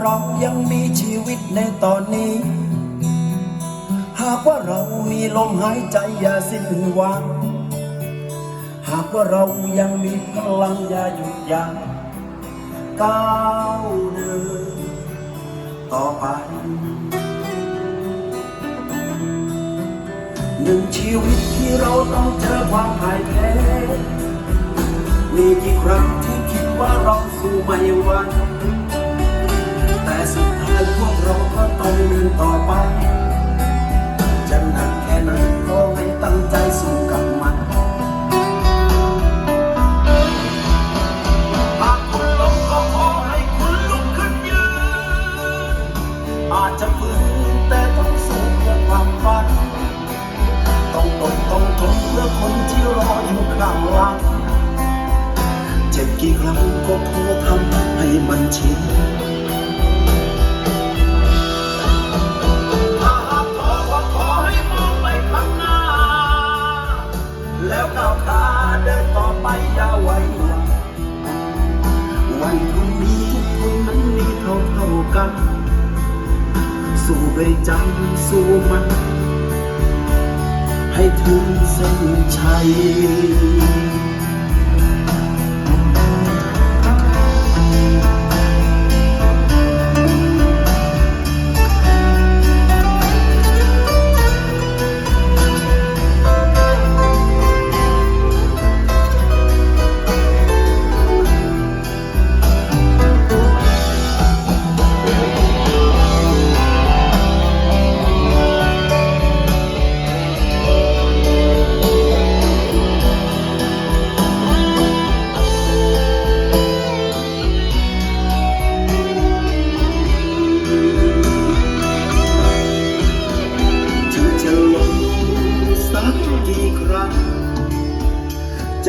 เรายังมีชีวิตในตอนนี้ หากว่าเรามีลมหายใจอย่าสิ้นหวัง หากว่าเรายังมีพลังอย่าหยุดยั้งก้าวเดินต่อไปหนึ่งชีวิตที่เราต้องเจอความพ่ายแพ้มีกี่ครั้งที่คิดว่าเราสู้ไม่ไหว ต่อไป แล้วก้าเดินต่อไปอย่าไว้วันวันพรุ่งนี้ทุกคนนั้นมีเท่าเท่ากัน สู้ด้วยใจสู้มัน ให้ถึงเส้นชัย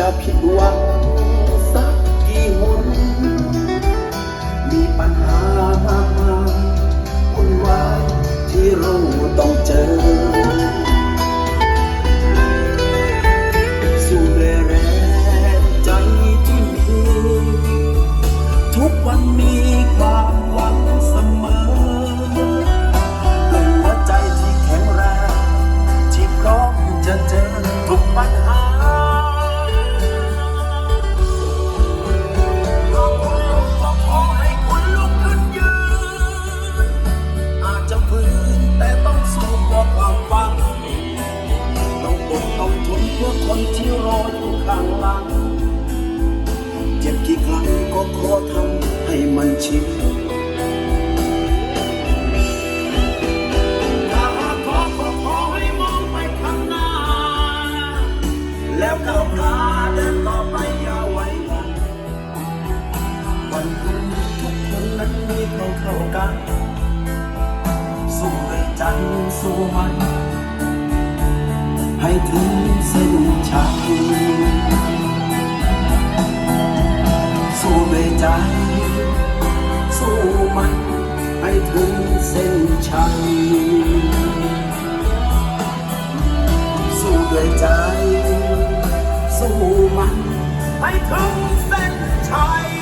จะผิดหวังสักกี่หน มีปัญหามากมายวุ่นวายที่เราต้องเจอ เท่าเท่ากัน สู้ด้วยใจสู้มัน ให้ถึงเส้นชัยสู้ด้วยใจ สู้มัน ให้ถึงเส้นชัยสู้ด้วยใจ สู้มัน ให้ถึงเส้นชัย